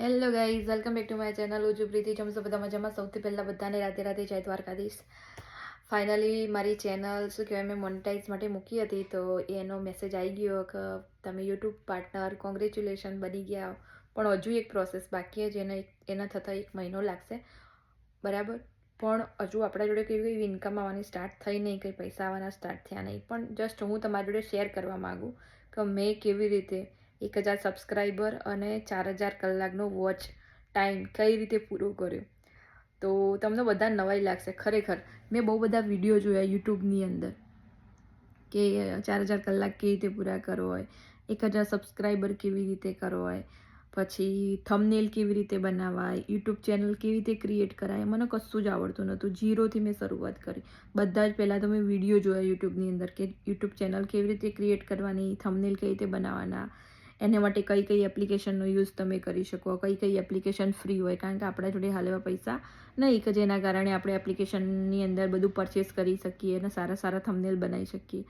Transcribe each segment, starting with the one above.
Hello guys welcome back to my channel હું પ્રીતિ જમશો બધા મજામાં, સૌથી પહેલાં બધાને રાતે રાતે જય દ્વારકાધીશ. ફાઇનલી મારી ચેનલ શું કહેવાય, મેં મોનેટાઈઝ માટે મૂકી હતી, તો એનો મેસેજ આવી ગયો કે તમે યુટ્યુબ પાર્ટનર કોંગ્રેચ્યુલેશન બની ગયા. પણ હજુ એક પ્રોસેસ બાકી છે એને એના થતાં એક મહિનો લાગશે. બરાબર? પણ હજુ આપણા જોડે કેવી એવી ઇન્કમ આવવાની સ્ટાર્ટ થઈ નહીં, કંઈ પૈસા આવવાના સ્ટાર્ટ થયા નહીં. પણ જસ્ટ હું તમારી જોડે શેર કરવા માગું કે મેં કેવી રીતે એક હજાર સબસ્ક્રાઈબર અને ચાર હજાર કલાકનો વોચ ટાઈમ કઈ રીતે પૂરો કર્યો? તો તમને બધા નવાઈ લાગશે, ખરેખર. મેં બહુ બધા વીડિયો જોયા યુટ્યુબની અંદર કે ચાર હજાર કલાક કેવી રીતે પૂરા કરો હોય, એક હજાર સબસ્ક્રાઈબર કેવી રીતે કરો હોય, પછી થમનેલ કેવી રીતે બનાવાય યુટ્યુબ ચેનલ કેવી રીતે ક્રિએટ કરાય, મને કશું જ આવડતું નહોતું. જીરોથી મેં શરૂઆત કરી. બધા જ પહેલાં તો મેં વીડિયો જોયા યુટ્યુબની અંદર કે યુટ્યુબ ચેનલ કેવી રીતે ક્રિએટ કરવાની થમનેલ કેવી રીતે બનાવવાના એના માટે કઈ કઈ એપ્લિકેશનનો યુઝ તમે કરી શકો, કઈ કઈ એપ્લિકેશન ફ્રી હોય, કારણ કે આપણા જોડે હાલ એવા પૈસા નહીં કે જેના કારણે આપણે એપ્લિકેશનની અંદર બધું પરચેસ કરી શકીએ અને સારા સારા થમનેલ બનાવી શકીએ.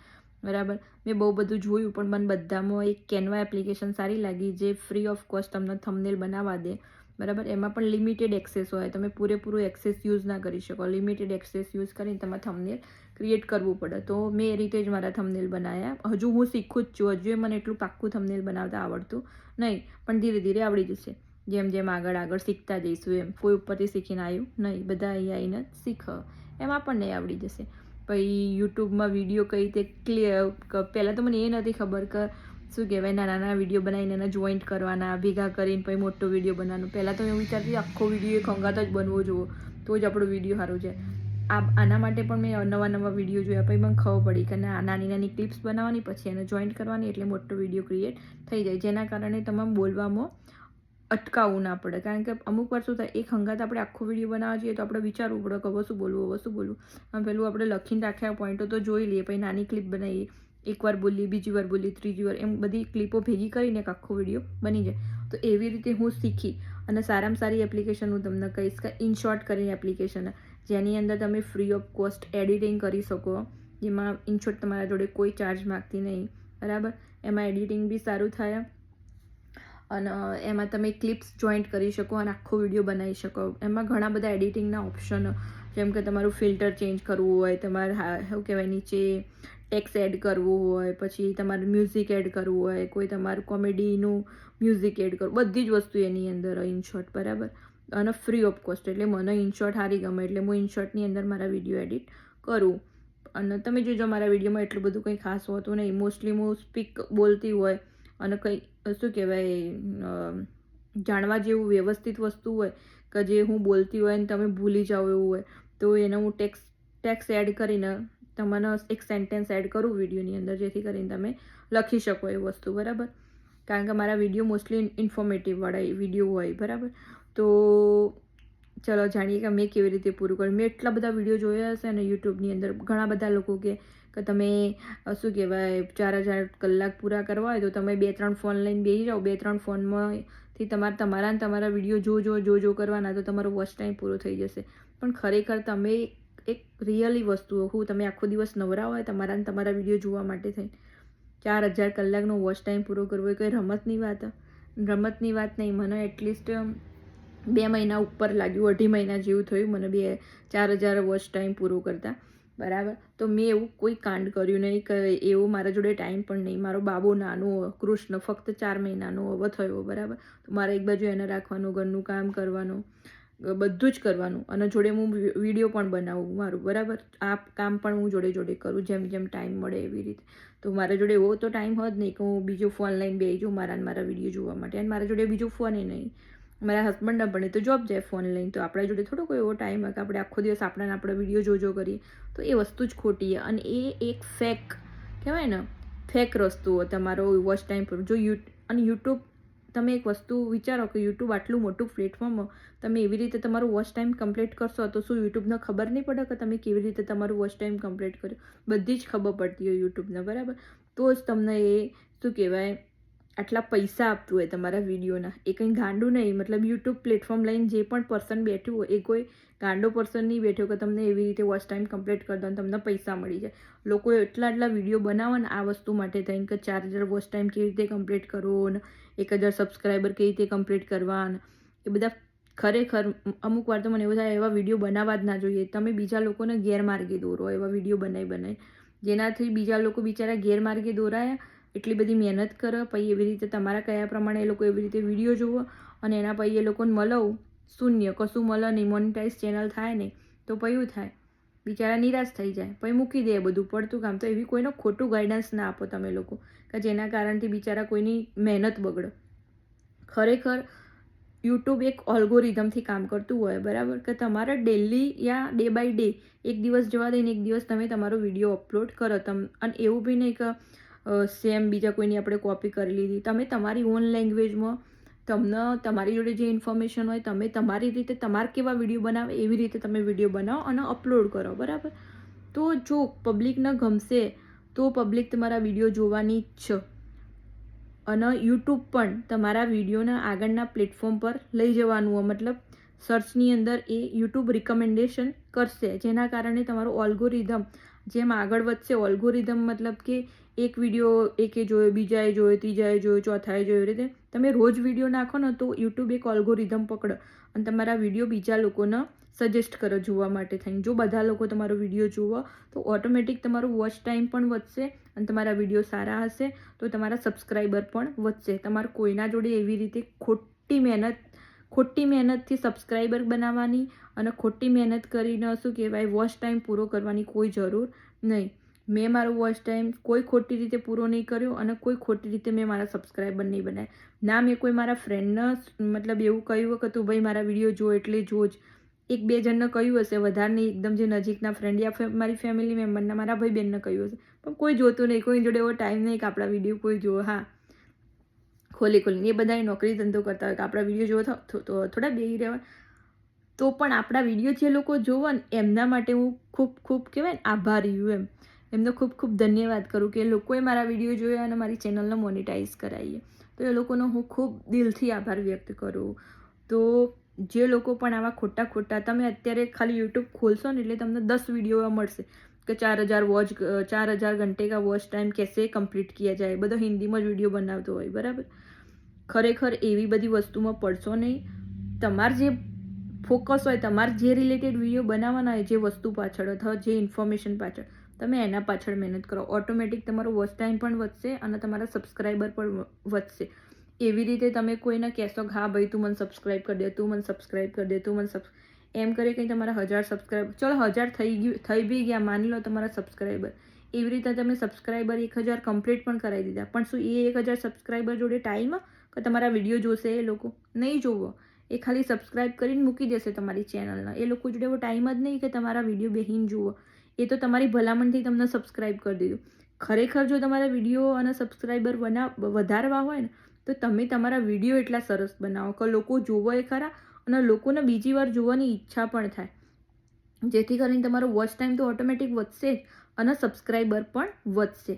બરાબર? મેં બહુ બધું જોયું, પણ મને બધામાં એક કેનવા એપ્લિકેશન સારી લાગી, જે ફ્રી ઓફ કોસ્ટ તમને થમનેલ બનાવવા દે. બરાબર? એમાં પણ લિમિટેડ એક્સેસ હોય. તમે પૂરેપૂરું એક્સેસ યુઝ ના કરી શકો. લિમિટેડ એક્સેસ યુઝ કરીને તમારે થમનેલ ક્રિએટ કરવું પડે. તો મેં એ રીતે જ મારા થમનેલ બનાવ્યા હજુ હું શીખું જ છું. હજુ મને એટલું પાક્કું થમનેલ બનાવતા આવડતું નહીં. પણ ધીરે ધીરે આવડી જશે. જેમ જેમ આગળ આગળ શીખતા જઈશું એમ. કોઈ ઉપરથી શીખીને આવ્યું નહીં. બધા અહીં આવીને શીખ. એમ આપણને આવડી જશે. પછી યુટ્યુબમાં વીડિયો કઈ રીતે ક્લિયર પહેલાં તો મને એ નથી ખબર કે શું કહેવાય, નાના નાના વીડિયો બનાવીને એના જોઈન્ટ કરવાના, ભેગા કરીને પછી મોટો વીડિયો બનાવવાનો. પહેલાં તો હું વિચારતી આખો વીડિયો ખંગાત જ બનવો જુઓ તો જ આપણો વીડિયો સારો છે. આ આના માટે પણ મેં નવા નવા વીડિયો જોયા, પછી મને ખબર પડી કે ના, નાની નાની ક્લિપ્સ બનાવવાની, પછી એને જોઈન્ટ કરવાની એટલે મોટો વીડિયો ક્રિએટ થઈ જાય. જેના કારણે તમામ બોલવામાં અટકાવવું ના પડે. કારણ કે અમુક વાર શું થાય, એક હંગાત આપણે આખો વીડિયો બનાવવા જોઈએ તો આપણે વિચારવું પડે કે વશું બોલવું વશું બોલવું. આમ પેલું આપણે લખીને રાખ્યા પોઈન્ટો તો જોઈ લઈએ, પછી નાની ક્લિપ બનાવીએ. એકવાર બોલી બીજી વાર બોલી ત્રીજી વાર, એમ બધી ક્લિપો ભેગી કરીને એક આખો વીડિયો બની જાય. તો એવી રીતે હું શીખી અને સારામાં સારી એપ્લિકેશન હું તમને કહીશ કે ઇનશોર્ટ કરીને એપ્લિકેશન જેની અંદર તમે ફ્રી ઓફ કોસ્ટ એડિટિંગ કરી શકો, જેમાં ઇનશોર્ટ તમારા જોડે કોઈ ચાર્જ માગતી નહીં. બરાબર? એમાં એડિટિંગ બી સારું થાય અને એમાં તમે ક્લિપ્સ જોઈન્ટ કરી શકો અને આખો વીડિયો બનાવી શકો. એમાં ઘણા બધા એડિટિંગના ઓપ્શન જેમ કે તમારું ફિલ્ટર ચેન્જ કરવું હોય, તમારે શું કહેવાય, નીચે ટેક્સ એડ કરવું હોય, પછી તમારે મ્યુઝિક એડ કરવું હોય, કોઈ તમારું કોમેડીનું મ્યુઝિક એડ કરવું, બધી જ વસ્તુ એની અંદર ઇનશોર્ટ બરાબર? અને ફ્રી ઓફ કોસ્ટ એટલે મને ઇનશોર્ટ સારી ગમે, એટલે હું ઇનશોર્ટની અંદર મારા વીડિયો એડિટ કરું. અને તમે જોજો, મારા વિડીયોમાં એટલું બધું કંઈ ખાસ હોતું નહીં. મોસ્ટલી હું સ્પીક બોલતી હોય અને કંઈ, શું કહેવાય જાણવા જેવું વ્યવસ્થિત વસ્તુ હોય કે જે હું બોલતી હોય ને તમે ભૂલી જાઓ એવું હોય, તો એને હું ટેક્સ ટેક્સ એડ કરીને તમને એક સેન્ટેન્સ એડ કરું વિડીયોની અંદર, જેથી કરીને તમે લખી શકો એ વસ્તુ, બરાબર? કારણ કે મારા વીડિયો મોસ્ટલી ઇન્ફોર્મેટિવવાળા વીડિયો હોય, બરાબર? તો ચલો જાણીએ કે મેં કેવી રીતે પૂરું કર્યું. મેં એટલા બધા વીડિયો જોયા હશે અને યુટ્યુબની અંદર, ઘણા બધા લોકો કે કે તમે શું કહેવાય, ચાર હજાર કલાક પૂરા કરવા હોય તો તમે બે ત્રણ ફોન લઈને બેસી જાઓ. બે ત્રણ ફોનમાંથી તમારે, તમારા ને તમારા વીડિયો જો જો જો જો કરવાના તો તમારો વોચ ટાઈમ પૂરો થઈ જશે. પણ ખરેખર તમે એક રિયલી વસ્તુઓ હું તમે આખો દિવસ નવરા હોય તમારાને તમારા વીડિયો જોવા માટે થઈ ચાર હજાર કલાકનો વોચ ટાઈમ પૂરો કરવો એ કોઈ રમતની વાત. રમતની વાત નહીં, મને એટલીસ્ટ બે મહિના ઉપર લાગ્યું, અઢી મહિના જેવું થયું મને બે, ચાર હજાર વોચ ટાઈમ પૂરો કરતા. બરાબર? તો મેં એવું કોઈ કાંડ કર્યું નહીં કે એવો મારા જોડે ટાઈમ પણ નહીં. મારો બાબો નાનો, કૃષ્ણ, ફક્ત ચાર મહિનાનો, હવે થયો, બરાબર? તો મારે એક બાજુ એને રાખવાનું, ઘરનું કામ કરવાનું. બધું જ કરવાનું. અને જોડે હું વીડિયો પણ બનાવું મારું, બરાબર? આ કામ પણ હું જોડે જોડે કરું, જેમ જેમ ટાઈમ મળે એવી રીતે. તો મારા જોડે એવો તો ટાઈમ હોત નહીં કે હું બીજો ફોન લઈને બેસી જાઉં મારા મારા વીડિયો જોવા માટે. અને મારા જોડે બીજો ફોન નહીં. મારા હસબન્ડના પણ તો જોબ જાય ફોન લઈને. તો આપણા જોડે થોડો કોઈ એવો ટાઈમ હોય કે આપણે આખો દિવસ આપણાને આપણો વીડિયો જોજો કરીએ. તો એ વસ્તુ જ ખોટી અને એ એક ફેક કહેવાય ને ફેક રસ્તો તમારો વોચ ટાઈમ પર. જો યુ, અને યુટ્યુબ તમે એક વસ્તુ વિચારો કે યુટ્યુબ આટલું મોટું પ્લેટફોર્મ તમે એવી રીતે તમારું વોચ ટાઈમ કમ્પ્લીટ કરશો, તો શું યુટ્યુબને ખબર નહીં પડે કે તમે કેવી રીતે તમારું વોચ ટાઈમ કમ્પ્લીટ કર્યો? બધી જ ખબર પડતી હોય યુટ્યુબને, બરાબર? તો જ તમને એ, શું કહેવાય આટલા પૈસા આપતું હોય તમારા વિડીયોના. એ કંઈ ગાંડું નહીં, મતલબ યુટ્યુબ પ્લેટફોર્મ લઈને જે પણ પર્સન બેઠું હોય, એ કોઈ ગાંડો પર્સન નહીં બેઠો કે તમને એવી રીતે વોચ ટાઈમ કમ્પ્લીટ કરી દો તમને પૈસા મળી જાય. લોકો એટલા એટલા વીડિયો બનાવે ને આ વસ્તુ માટે થઈને કે ચાર હજાર વોચ ટાઈમ કેવી રીતે કમ્પ્લીટ કરવો ને એક હજાર સબસ્ક્રાઈબર કેવી રીતે કમ્પ્લીટ કરવા એ બધા ખરેખર અમુક વાર તો મને એવું થાય, એવા વીડિયો બનાવવા જ ના જોઈએ. તમે બીજા લોકોને ગેરમાર્ગે દોરો, એવા વીડિયો બનાવી બનાવી જેનાથી બીજા લોકો બિચારા ગેરમાર્ગે દોરાયા એટલી બધી મહેનત કરો, પછી એવી રીતે તમારા કયા પ્રમાણે એ લોકો એવી રીતે વીડિયો જુઓ અને એના પછી એ લોકોને મળવું. શૂન્ય, કશું મળે નહીં મોનિટાઇઝ ચેનલ થાય નહીં, તો પયું થાય. બિચારા નિરાશ થઈ જાય. પછી મૂકી દે બધું પડતું કામ. તો એવી કોઈનો ખોટું ગાઈડન્સ ના આપો તમે લોકો, કે જેના કારણથી બિચારા કોઈની મહેનત બગડો. ખરેખર યુટ્યુબ એક ઓલ્ગોરિધમથી કામ કરતું હોય, બરાબર? કે તમારે ડેલી યા ડે બાય ડે એક દિવસ જવા દઈને એક દિવસ તમે તમારો વીડિયો અપલોડ કરો. તમ, અને એવું બી નહીં કે સેમ બીજા કોઈની આપણે કોપી કરી લીધી. તમે તમારી ઓન લેંગ્વેજમાં તમને તમારી જોડે જે ઇન્ફોર્મેશન હોય, તમે તમારી રીતે તમારે કેવા વીડિયો બનાવે, એવી રીતે તમે વીડિયો બનાવો અને અપલોડ કરો, બરાબર? તો જો પબ્લિકને ગમશે, તો પબ્લિક તમારા વીડિયો જોવાની જ છે. અને યુટ્યુબ પણ તમારા વિડીયોને આગળના પ્લેટફોર્મ પર લઈ જવાનું હોય. મતલબ સર્ચની અંદર એ યુટ્યુબ રિકમેન્ડેશન કરશે. જેના કારણે તમારો ઓલ્ગોરિધમ જેમ આગળ વધશે ઓલ્ગોરિધમ મતલબ કે એક વીડિયો એકે જોયો, બીજાએ જોયો, ત્રીજાએ જોયો, ચોથાએ જોયો રીતે. તમે રોજ વીડિયો નાખો ને તો યુટ્યુબ એક ઓલ્ગોરિધમ પકડો અને તમારા વીડિયો બીજા લોકોને સજેસ્ટ કરો જોવા માટે થઈને. જો બધા લોકો તમારો વીડિયો જુઓ, તો ઓટોમેટિક તમારો વોચ ટાઈમ પણ વધશે અને તમારા વીડિયો સારા હશે, તો તમારા સબસ્ક્રાઈબર પણ વધશે. તમારે કોઈના જોડે એવી રીતે ખોટી મહેનત, ખોટી મહેનતથી સબસ્ક્રાઈબર બનાવવાની અને ખોટી મહેનત કરીને શું કહેવાય વોચ ટાઈમ પૂરો કરવાની કોઈ જરૂર નહીં. મેં મારો વોચ ટાઈમ કોઈ ખોટી રીતે પૂરો નહીં કર્યો અને કોઈ ખોટી રીતે મેં મારા સબસ્ક્રાઈબર નહીં બનાવ્યા. ના, મેં કોઈ મારા ફ્રેન્ડને મતલબ એવું કહ્યું કે તું ભાઈ મારા વીડિયો જો એટલે જો જ. એક બે જણને કહ્યું હશે, વધારે નહીં, એકદમ જે નજીકના ફ્રેન્ડ યા મારી ફેમિલી મેમ્બરના મારા ભાઈ બહેનને કહ્યું હશે. પણ કોઈ જોતું નહીં, કોઈ જોડે એવો ટાઈમ નહીં કે આપણા વીડિયો કોઈ જુઓ, હા. ખોલી ખોલીને એ બધાએ નોકરી ધંધો કરતા હોય કે આપણા વીડિયો જોવો થોડા બેહી રહેવા તો પણ આપણા વીડિયો જે લોકો જોવો ને એમના માટે હું ખૂબ ખૂબ કહેવાય ને, આભારી એમ. એમનો ખૂબ ખૂબ ધન્યવાદ કરું કે એ લોકોએ મારા વીડિયો જોયા અને મારી ચેનલને મોનિટાઈઝ કરાવીએ તો એ લોકોનો હું ખૂબ દિલથી આભાર વ્યક્ત કરું. તો જે લોકો પણ આવા ખોટા ખોટા, તમે અત્યારે ખાલી યુટ્યુબ ખોલશો ને એટલે તમને દસ વીડિયો મળશે કે ચાર હજાર વોચ ચાર હજાર ઘંટે કા વોચ ટાઈમ કેસે કમ્પ્લીટ કિયા જાય. બધો હિન્દીમાં જ વીડિયો બનાવતો હોય, બરાબર? ખરેખર એવી બધી વસ્તુમાં પડશો નહીં. તમારે જે ફોકસ હોય, તમારે જે રિલેટેડ વીડિયો બનાવવાના હોય, જે વસ્તુ પાછળ અથવા જે ઇન્ફોર્મેશન પાછળ તમે એના પાછળ મહેનત કરો. ઓટોમેટિક તમારો વોચ ટાઈમ પણ વધશે અને તમારા સબસ્ક્રાઈબર પણ વધશે. એવી રીતે તમે કોઈને કહેશો હા ભાઈ, તું મને સબસ્ક્રાઈબ કરી દે, તું મને સબસ્ક્રાઈબ કરી દે, તું મને સબ એમ કરી કંઈ તમારા હજાર સબસ્ક્રાઈબ ચલો હજાર થઈ ગયું, થઈ બી ગયા, માની લો તમારા સબસ્ક્રાઈબર એવી રીતે તમે સબસ્ક્રાઈબર એક હજાર કમ્પ્લીટ પણ કરાવી દીધા. પણ શું એ એક હજાર સબસ્ક્રાઈબર જોડે ટાઈમ કે તમારા વીડિયો જોશે એ લોકો? નહીં જોવો. એ ખાલી સબસ્ક્રાઈબ કરીને મૂકી દેશે તમારી ચેનલના એ લોકો જોડે એવો ટાઈમ જ નહીં કે તમારા વીડિયો બેહીન જુઓ. એ તો તમારી ભલામણથી તમને સબસ્ક્રાઈબ કરી દીધું. ખરેખર જો તમારા વીડિયો અને સબસ્ક્રાઈબર બના વધારવા હોય ને, તો તમે તમારા વીડિયો એટલા સરસ બનાવો કે લોકો જોવો એ ખરા અને લોકોને બીજી વાર જોવાની ઈચ્છા પણ થાય. જેથી કરીને તમારો વોચ ટાઈમ તો ઓટોમેટિક વધશે જ અને સબસ્ક્રાઈબર પણ વધશે.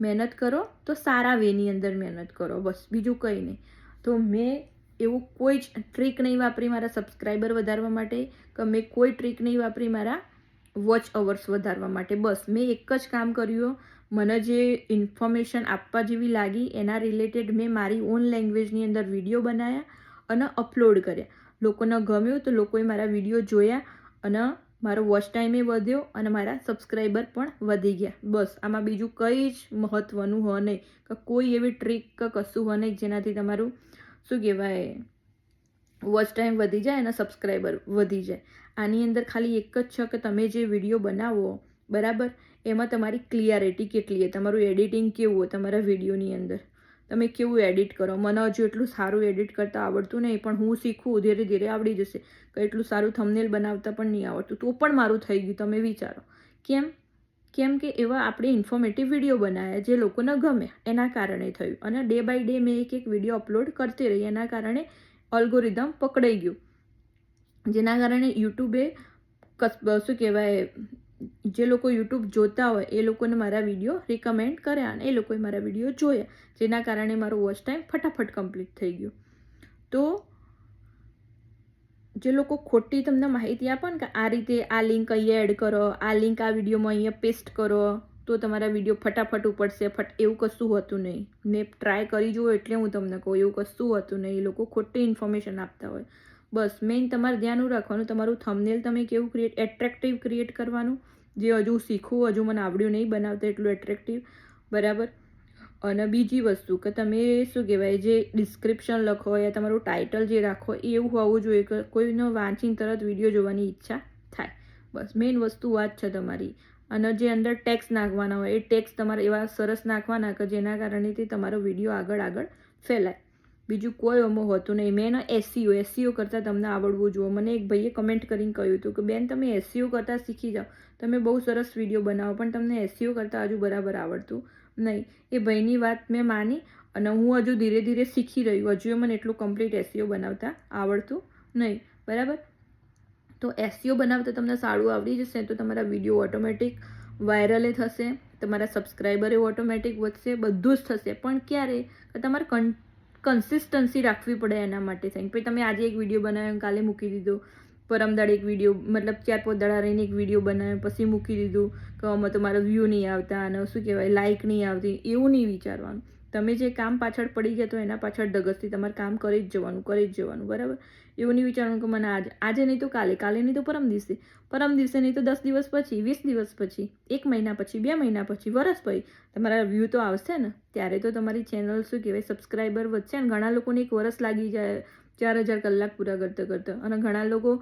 મહેનત કરો તો સારા વેની અંદર મહેનત કરો, બસ બીજું કંઈ નહીં. તો મેં એવું કોઈ જ ટ્રીક નહીં વાપરી મારા સબસ્ક્રાઈબર વધારવા માટે કે મેં કોઈ ટ્રીક નહીં વાપરી મારા વોચ અવર્સ વધારવા માટે. બસ, મેં એક જ કામ કર્યું મને જે ઇન્ફોર્મેશન આપવા જેવી લાગી, એના રિલેટેડ મેં મારી ઓન લેંગ્વેજની અંદર વીડિયો બનાવ્યા અને અપલોડ કર્યા. લોકોને ગમ્યું તો લોકોએ મારા વીડિયો જોયા અને મારો વોચ ટાઈમે વધ્યો અને મારા સબસ્ક્રાઈબર પણ વધી ગયા. બસ, આમાં બીજું કંઈ જ મહત્ત્વનું હોય નહીં. કે કોઈ એવી ટ્રીક કે કશું હોય નહીં જેનાથી તમારું શું કહેવાય? વોચ ટાઈમ વધી જાય અને સબસ્ક્રાઈબર વધી જાય. આની અંદર ખાલી એક જ છે કે તમે જે વીડિયો બનાવો, બરાબર? એમાં તમારી ક્લિયરિટી કેટલી છે? તમારું એડિટિંગ કેવું હોય તમારા વિડીયોની અંદર? તમે કેવું એડિટ કરો? મને હજુ એટલું સારું એડિટ કરતાં આવડતું નહીં, પણ હું શીખું, ધીરે ધીરે આવડી જશે. કે એટલું સારું થંબનેલ બનાવતા પણ નહીં આવડતું. તો પણ મારું થઈ ગયું, તમે વિચારો. કેમ? કેમ કે એવા આપણે ઇન્ફોર્મેટિવ વીડિયો બનાવ્યા જે લોકોને ગમે, એના કારણે થયું. અને ડે બાય ડે મેં એક એક વીડિયો અપલોડ કરતી રહી, એના કારણે અલ્ગોરિધમ પકડાઈ ગયું. જેના કારણે યુટ્યુબે શું કહેવાય, જે લોકો યુટ્યુબ જોતા હોય, એ લોકોને મારા વીડિયો રિકમેન્ડ કર્યા અને એ લોકોએ મારા વીડિયો જોયા, જેના કારણે મારો વોચ ટાઈમ ફટાફટ કમ્પ્લીટ થઈ ગયો. તો જે લોકો ખોટી તમને માહિતી આપે ને કે આ રીતે આ લિંક અહીંયા એડ કરો, આ લિંક આ વિડીયોમાં અહીંયા પેસ્ટ કરો તો તમારા વીડિયો ફટાફટ ઉપડશે. ફટ એવું કશું હોતું નહીં. મેં ટ્રાય કરી જુઓ એટલે હું તમને કહું, એવું કશું હોતું નહીં. એ લોકો ખોટી ઇન્ફોર્મેશન આપતા હોય. બસ મેઇન તમારે ધ્યાન રાખવાનું, તમારું થમનેલ તમે કેવું ક્રિએટ એટ્રેક્ટિવ ક્રિએટ કરવાનું. જે હજુ શીખવું, હજુ મને આવડ્યું નહીં બનાવતા એટલું એટ્રેક્ટિવ બરાબર? અને બીજી વસ્તુ કે તમે શું કહેવાય, જે ડિસ્ક્રિપ્શન લખો યા તમારું ટાઇટલ જે રાખો એવું હોવું જોઈએ કે કોઈનો વાંચીને તરત વીડિયો જોવાની ઈચ્છા થાય. બસ મેઇન વસ્તુ જ છે તમારી. અને જે અંદર ટેક્સ નાખવાના હોય, એ ટેક્સ તમારે એવા સરસ નાખવાના કે જેના કારણેથી તમારો વીડિયો આગળ આગળ ફેલાય. બીજું કોઈ અમો હોતું નહીં. મેં એસસીઓ એસસીઓ કરતાં તમને આવડવું જુઓ. મને એક ભાઈએ કમેન્ટ કરીને કહ્યું હતું કે, બેન, તમે એસસીઓ કરતાં શીખી જાઓ. તમે બહુ સરસ વીડિયો બનાવો, પણ તમને એસસીઓ કરતાં હજુ બરાબર આવડતું નહીં. એ ભાઈની વાત મેં માની અને હું હજુ ધીરે ધીરે શીખી રહ્યું હજુ મને એટલું કમ્પ્લીટ એસસીઓ બનાવતા આવડતું નહીં. બરાબર? તો એસસીઓ બનાવતા તમને સારું આવડી જશે તો તમારા વીડિયો ઓટોમેટિક વાયરલે થશે, તમારા સબસ્ક્રાઈબરે ઓટોમેટિક વધશે, બધું જ થશે. પણ ક્યારે? તમારે કન કન્સિસ્ટન્સી રાખવી પડે એના માટે થઈને. પછી તમે આજે એક વીડિયો બનાવ્યો કાલે મૂકી દીધો. પરમદાડ એક વીડિયો, મતલબ ચાર પાંચ દાડા રહીને એક વીડિયો બનાવ્યો, પછી મૂકી દીધું. કે આમાં તમારા વ્યૂ નહીં આવતા અને શું કહેવાય લાઇક નહીં આવતી, એવું નહીં વિચારવાનું. તમે જે કામ પાછળ પડી ગયા તો એના પાછળ ધગસથી તમારે કામ કરી જ જવાનું, કરી જ જવાનું, બરાબર? એવું નહીં વિચારવાનું કે મને આજે આજે નહીં તો કાલે કાલે નહીં તો પરમ દિવસે. પરમ દિવસે નહીં તો દસ દિવસ પછી, વીસ દિવસ પછી, એક મહિના પછી, બે મહિના પછી, વરસ પછી. તમારા વ્યૂ તો આવશે ને. ત્યારે તો તમારી ચેનલ શું કહેવાય સબસ્ક્રાઈબર વધશે અને ઘણા લોકોને એક વરસ લાગી જાય, ચાર હજાર કલાક પૂરા કરતાં કરતાં. અને ઘણા લોકો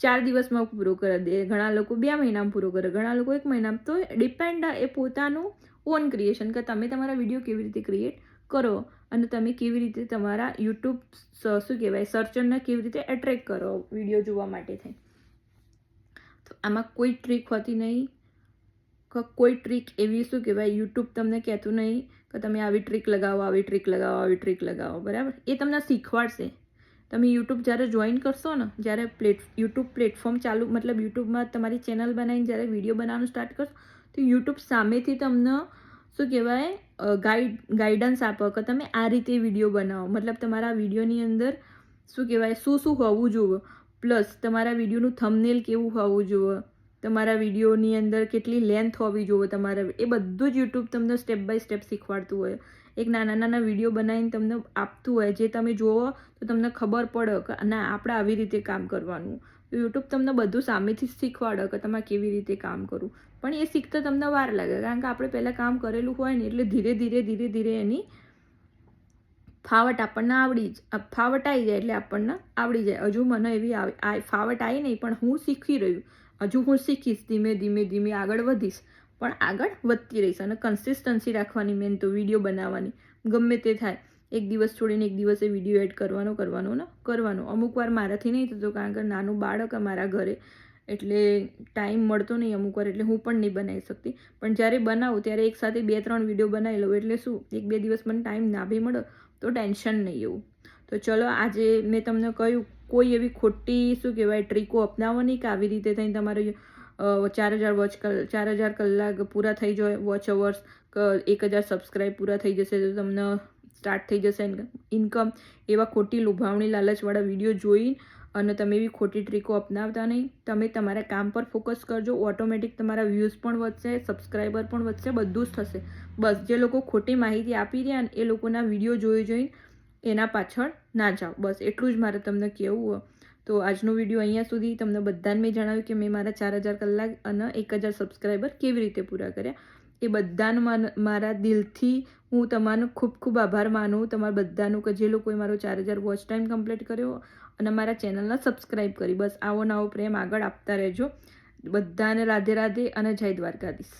ચાર દિવસમાં પૂરો કરી દે, ઘણા લોકો બે મહિનામાં પૂરો કરે, ઘણા લોકો એક મહિનામાં. તો ડિપેન્ડ એ પોતાનું ઓન ક્રિએશન કે તમે તમારા વીડિયો કેવી રીતે ક્રિએટ કરો અને તમે કેવી રીતે તમારા યુટ્યુબ શું કહેવાય સર્ચરને કેવી રીતે એટ્રેક્ટ કરો વીડિયો જોવા માટે થઈ તો આમાં કોઈ ટ્રીક હોતી નહીં કોઈ ટ્રીક એવી શું કહેવાય યુટ્યુબ તમને કહેતું નહીં કે તમે આવી ટ્રીક લગાવો, આવી ટ્રીક લગાવો, આવી ટ્રીક લગાવો, બરાબર? એ તમને શીખવાડશે. તમે યુટ્યુબ જ્યારે જોઈન કરશો ને, જ્યારે પ્લેટ, યુટ્યુબ પ્લેટફોર્મ ચાલુ, મતલબ યુટ્યુબમાં તમારી ચેનલ બનાવીને જ્યારે વીડિયો બનાવવાનું સ્ટાર્ટ કરશો, તો યુટ્યુબ સામેથી તમને શું કહેવાય ગાઈડ, ગાઈડન્સ આપો કે તમે આ રીતે વીડિયો બનાવો. મતલબ તમારા વિડીયોની અંદર શું કહેવાય, શું શું હોવું જોઈએ પ્લસ તમારા વિડીયોનું થમનેલ કેવું હોવું જોઈએ તમારા વિડીયોની અંદર કેટલી લેન્થ હોવી જોઈએ તમારા? એ બધું જ યુટ્યુબ તમને સ્ટેપ બાય સ્ટેપ શીખવાડતું હોય. એક નાના નાના વીડિયો બનાવીને તમને આપતું હોય, જે તમે જુઓ તો તમને ખબર પડે કે ના, આપણે આવી રીતે કામ કરવાનું. તો યુટ્યુબ તમને બધું સામેથી શીખવાડે કે તમારે કેવી રીતે કામ કરવું. પણ એ શીખતા તમને વાર લાગે, કારણ કે આપણે પહેલાં કામ કરેલું હોય ને એટલે ધીરે ધીરે ધીરે ધીરે એની ફાવટ આપણને આવડી જ ફાવટ આવી જાય એટલે આપણને આવડી જાય. હજુ મને એવી ફાવટ આવી નહીં, પણ હું શીખી રહ્યું. હજુ હું શીખીશ ધીમે ધીમે ધીમે આગળ વધીશ, પણ આગળ વધતી રહીશ અને કન્સિસ્ટન્સી રાખવાની મેન તો વીડિયો બનાવવાની. ગમે તે થાય, એક દિવસ છોડીને એક દિવસે વીડિયો એડ કરવાનો કરવાનો ને કરવાનો. અમુક વાર મારાથી નહીં થતો, કારણ કે નાનું બાળક અમારા ઘરે, એટલે ટાઈમ મળતો નહીં અમુક વાર, એટલે હું પણ નહીં બનાવી શકતી. પણ જ્યારે બનાવું, ત્યારે એક સાથે બે ત્રણ વીડિયો બનાવી લઉં, એટલે શું, એક બે દિવસ મને ટાઈમ ના બી મળે, તો ટેન્શન નહીં એવું. તો ચલો આજે મેં તમને કહ્યું કોઈ એવી ખોટી, શું કહેવાય ટ્રીકો અપનાવો નહીં કે આવી રીતે થઈને તમારે ચાર હજાર વોચ ચાર હજાર કલાક પૂરા થઈ જાય વોચ અવર્સ એક હજાર સબસ્ક્રાઈબ પૂરા થઈ જશે તો તમને સ્ટાર્ટ થઈ જશે ઇન્કમ એવા ખોટી લુભાવણી લાલચવાળા વીડિયો જોઈ અને તમે એવી ખોટી ટ્રીકો અપનાવતા નહીં. તમે તમારા કામ પર ફોકસ કરજો ઓટોમેટિક તમારા વ્યૂઝ પણ વધશે સબસ્ક્રાઈબર પણ વધશે, બધું જ થશે. બસ, જે લોકો ખોટી માહિતી આપી રહ્યા ને એ લોકોના વીડિયો જોઈ જોઈને એના પાછળ ના જાઓ. બસ એટલું જ મારે તમને કહેવું તો આજનો વીડિયો અહીંયા સુધી તમને બધાને મેં જણાવ્યું કે મેં મારા ચાર હજાર કલાક અને એક હજાર સબસ્ક્રાઈબર કેવી રીતે પૂરા કર્યા. એ બધાનું મારા દિલથી હું તમારો ખૂબ ખૂબ આભાર માનું. તમારા બધાનું કે જે લોકોએ મારો ચાર હજાર વોચ ટાઈમ કમ્પ્લીટ કર્યો અને મારા ચેનલને સબસ્ક્રાઈબ કરી. બસ આવો નવો પ્રેમ આગળ આપતા રહેજો. બધાને રાધે રાધે અને જય દ્વારકાધીશ.